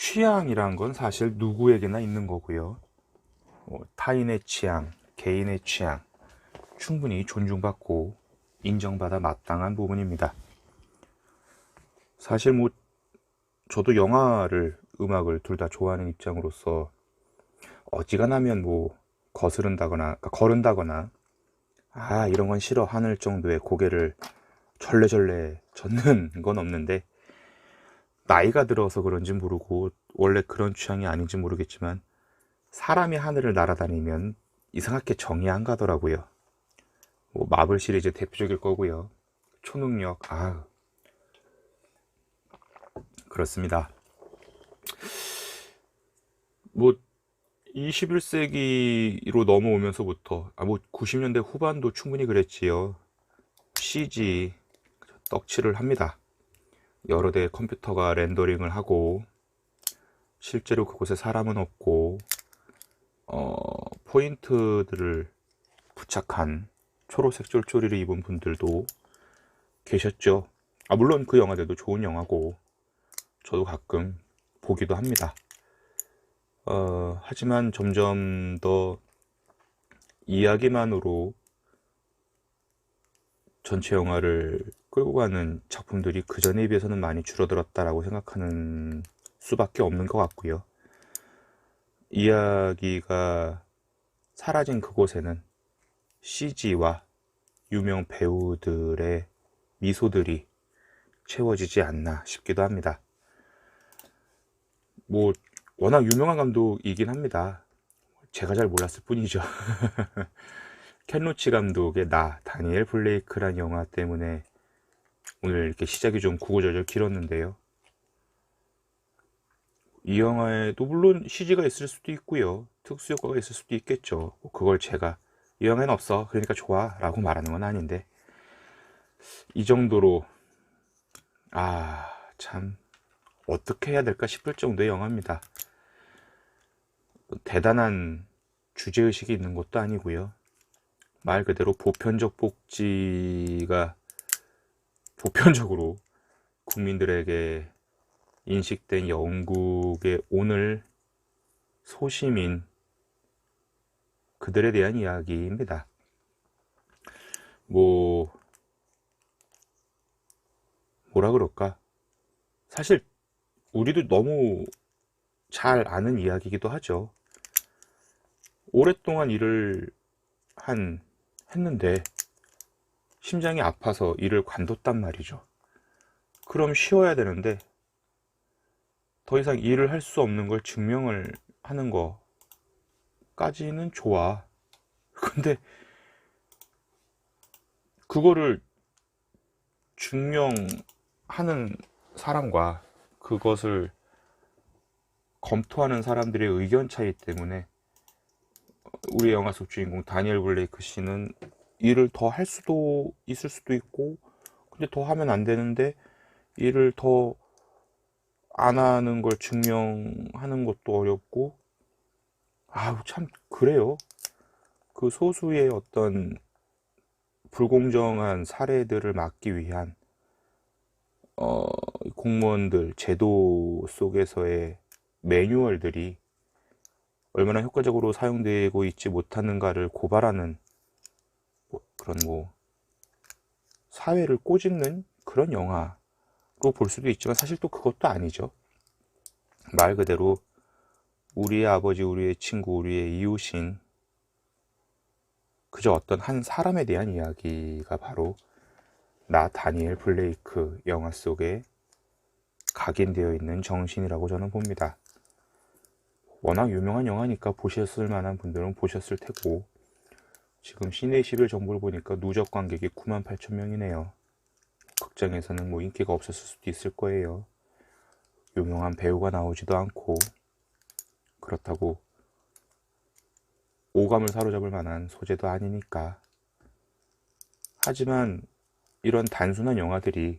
취향이란 건 사실 누구에게나 있는 거고요. 뭐, 타인의 취향, 개인의 취향, 충분히 존중받고 인정받아 마땅한 부분입니다. 사실 뭐, 저도 영화를, 음악을 둘 다 좋아하는 입장으로서 어지간하면 뭐, 거스른다거나, 그러니까 거른다거나, 아, 이런 건 싫어 하늘 정도의 고개를 절레절레 젓는 건 없는데, 나이가 들어서 그런지 모르고 원래 그런 취향이 아닌지 모르겠지만 사람이 하늘을 날아다니면 이상하게 정이 안 가더라고요. 뭐 마블 시리즈 대표적일 거고요. 초능력 아 그렇습니다. 뭐 21세기로 넘어오면서부터 아 뭐 90년대 후반도 충분히 그랬지요. CG 떡칠을 합니다. 여러 대의 컴퓨터가 렌더링을 하고 실제로 그곳에 사람은 없고 어, 포인트들을 부착한 초록색 쫄쫄이를 입은 분들도 계셨죠. 아, 물론 그 영화들도 좋은 영화고 저도 가끔 보기도 합니다. 어, 하지만 점점 더 이야기만으로 전체 영화를 끌고 가는 작품들이 그 전에 비해서는 많이 줄어들었다라고 생각하는 수밖에 없는 것 같고요. 이야기가 사라진 그곳에는 CG와 유명 배우들의 미소들이 채워지지 않나 싶기도 합니다. 뭐, 워낙 유명한 감독이긴 합니다. 제가 잘 몰랐을 뿐이죠. 켄 로치 감독의 나, 다니엘 블레이크란 영화 때문에 오늘 이렇게 시작이 좀 구구절절 길었는데요. 이 영화에도 물론 CG가 있을 수도 있고요. 특수 효과가 있을 수도 있겠죠. 뭐 그걸 제가 이 영화에는 없어. 그러니까 좋아. 라고 말하는 건 아닌데. 이 정도로, 아, 참, 어떻게 해야 될까 싶을 정도의 영화입니다. 대단한 주제의식이 있는 것도 아니고요. 말 그대로 보편적 복지가 보편적으로 국민들에게 인식된 영국의 오늘 소시민 그들에 대한 이야기입니다. 뭐 뭐라 그럴까? 사실 우리도 너무 잘 아는 이야기이기도 하죠. 오랫동안 일을 한 했는데 심장이 아파서 일을 관뒀단 말이죠. 그럼 쉬어야 되는데 더 이상 일을 할 수 없는 걸 증명을 하는 거까지는 좋아. 근데 그거를 증명하는 사람과 그것을 검토하는 사람들의 의견 차이 때문에 우리 영화 속 주인공 다니엘 블레이크 씨는 일을 더 할 수도 있을 수도 있고 근데 더 하면 안 되는데 일을 더 안 하는 걸 증명하는 것도 어렵고. 아우 참 그래요. 그 소수의 어떤 불공정한 사례들을 막기 위한 어, 공무원들 제도 속에서의 매뉴얼들이 얼마나 효과적으로 사용되고 있지 못하는가를 고발하는 뭐 그런 뭐 사회를 꼬집는 그런 영화로 볼 수도 있지만 사실 또 그것도 아니죠. 말 그대로 우리의 아버지, 우리의 친구, 우리의 이웃인 그저 어떤 한 사람에 대한 이야기가 바로 나 다니엘 블레이크 영화 속에 각인되어 있는 정신이라고 저는 봅니다. 워낙 유명한 영화니까 보셨을 만한 분들은 보셨을 테고 지금 시내 11 정보를 보니까 누적 관객이 9만 8천 명이네요. 극장에서는 뭐 인기가 없었을 수도 있을 거예요. 유명한 배우가 나오지도 않고 그렇다고 오감을 사로잡을 만한 소재도 아니니까. 하지만 이런 단순한 영화들이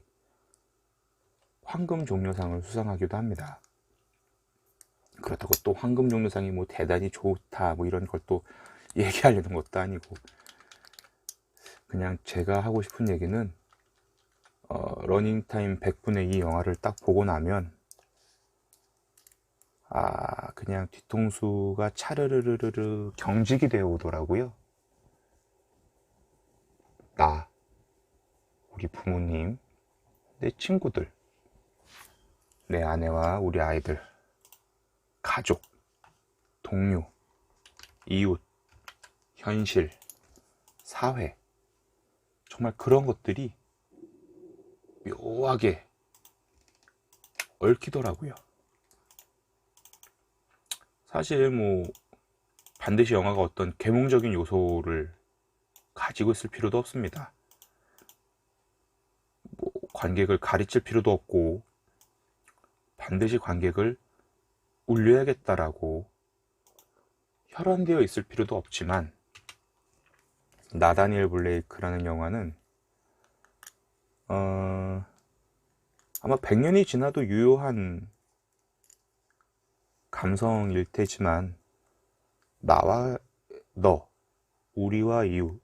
황금 종려상을 수상하기도 합니다. 그렇다고 또 황금 종려상이 뭐 대단히 좋다 뭐 이런 걸또 얘기하려는 것도 아니고 그냥 제가 하고 싶은 얘기는 어, 러닝타임 100분의 이 영화를 딱 보고 나면 아, 그냥 뒤통수가 차르르르르 경직이 되어 오더라고요. 나, 우리 부모님, 내 친구들, 내 아내와 우리 아이들, 가족, 동료, 이웃, 현실, 사회, 정말 그런 것들이 묘하게 얽히더라고요. 사실 뭐 반드시 영화가 어떤 계몽적인 요소를 가지고 있을 필요도 없습니다. 뭐 관객을 가르칠 필요도 없고 반드시 관객을 울려야겠다라고 혈안되어 있을 필요도 없지만 나다니엘 블레이크라는 영화는 어, 아마 100년이 지나도 유효한 감성일 테지만 나와 너, 우리와 이웃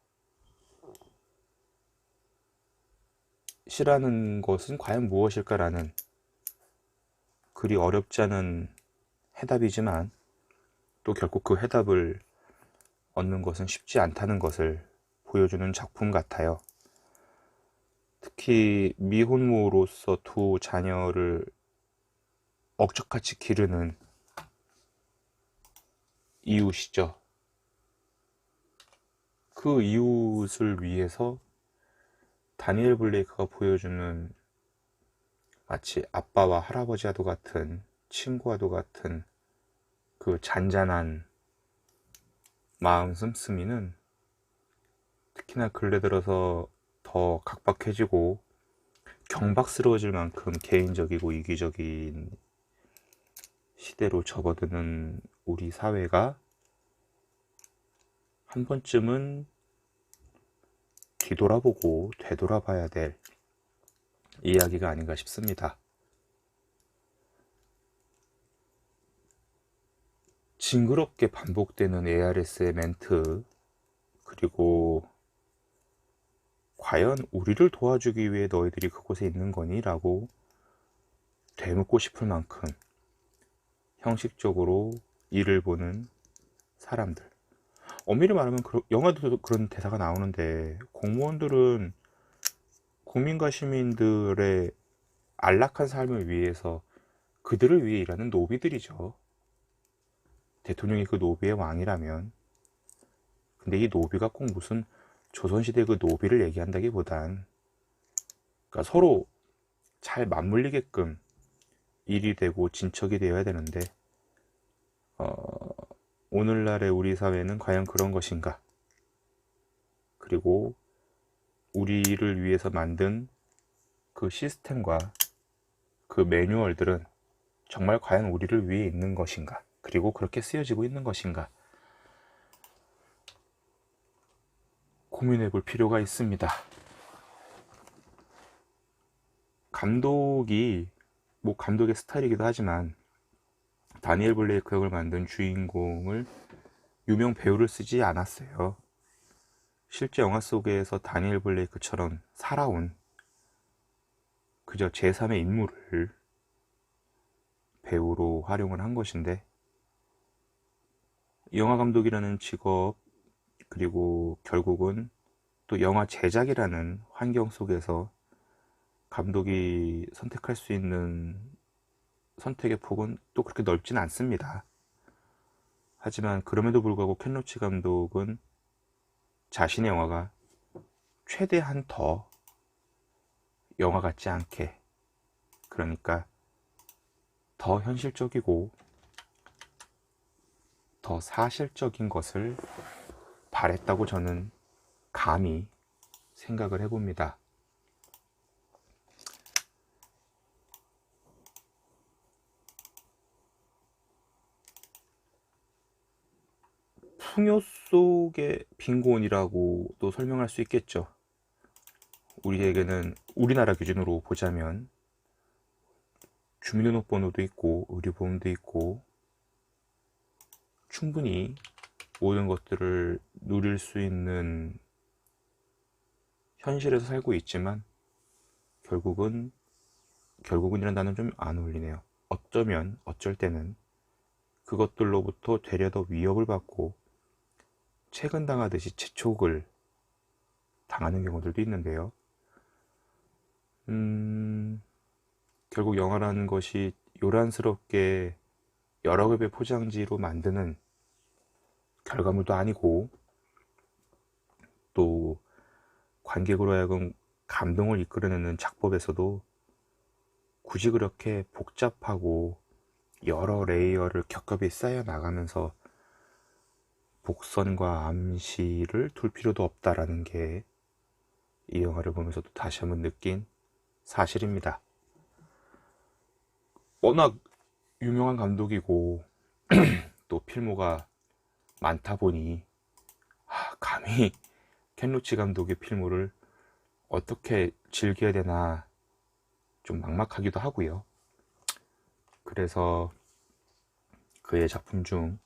시라는 것은 과연 무엇일까라는 그리 어렵지 않은 해답이지만 또 결국 그 해답을 얻는 것은 쉽지 않다는 것을 보여주는 작품 같아요. 특히 미혼모로서 두 자녀를 억척같이 기르는 이웃이죠. 그 이웃을 위해서 다니엘 블레이크가 보여주는 마치 아빠와 할아버지와도 같은 친구와도 같은 그 잔잔한 마음 씀씀이는 특히나 근래 들어서 더 각박해지고 경박스러워질 만큼 개인적이고 이기적인 시대로 접어드는 우리 사회가 한 번쯤은 뒤돌아보고 되돌아봐야 될 이야기가 아닌가 싶습니다. 징그럽게 반복되는 ARS의 멘트, 그리고 과연 우리를 도와주기 위해 너희들이 그곳에 있는 거니? 라고 되묻고 싶을 만큼 형식적으로 일을 보는 사람들. 엄밀히 말하면 영화도 그런 대사가 나오는데 공무원들은 국민과 시민들의 안락한 삶을 위해서 그들을 위해 일하는 노비들이죠. 대통령이 그 노비의 왕이라면 근데 이 노비가 꼭 무슨 조선시대 그 노비를 얘기한다기보단 그러니까 서로 잘 맞물리게끔 일이 되고 진척이 되어야 되는데 어, 오늘날의 우리 사회는 과연 그런 것인가? 그리고 우리를 위해서 만든 그 시스템과 그 매뉴얼들은 정말 과연 우리를 위해 있는 것인가? 그리고 그렇게 쓰여지고 있는 것인가? 고민해 볼 필요가 있습니다. 감독이 뭐 감독의 스타일이기도 하지만 다니엘 블레이크 역을 만든 주인공을 유명 배우를 쓰지 않았어요. 실제 영화 속에서 다니엘 블레이크처럼 살아온 그저 제3의 인물을 배우로 활용을 한 것인데 영화 감독이라는 직업 그리고 결국은 또 영화 제작이라는 환경 속에서 감독이 선택할 수 있는 선택의 폭은 또 그렇게 넓진 않습니다. 하지만 그럼에도 불구하고 켄 로치 감독은 자신의 영화가 최대한 더 영화 같지 않게 그러니까 더 현실적이고 더 사실적인 것을 바랬다고 저는 감히 생각을 해봅니다. 풍요 속의 빈곤이라고 또 설명할 수 있겠죠. 우리에게는 우리나라 기준으로 보자면 주민등록번호도 있고 의료보험도 있고 충분히 모든 것들을 누릴 수 있는 현실에서 살고 있지만 결국은 결국은이란 단어는 좀안 어울리네요. 어쩌면 어쩔 때는 그것들로부터 되려 더 위협을 받고 체근당하듯이 재촉을 당하는 경우들도 있는데요. 음, 결국 영화라는 것이 요란스럽게 여러 급의 포장지로 만드는 결과물도 아니고 또 관객으로 하여금 감동을 이끌어내는 작법에서도 굳이 그렇게 복잡하고 여러 레이어를 겹겹이 쌓여 나가면서 복선과 암시를 둘 필요도 없다라는 게 이 영화를 보면서 도 다시 한번 느낀 사실입니다. 워낙 유명한 감독이고 또 필모가 많다 보니 아, 감히 켄 로치 감독의 필모를 어떻게 즐겨야 되나 좀 막막하기도 하고요. 그래서 그의 작품 중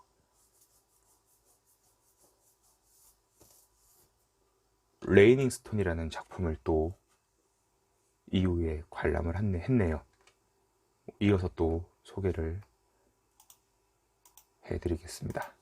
레이닝 스톤이라는 작품을 또 이후에 관람을 했네- 했네요. 이어서 또 소개를 해드리겠습니다.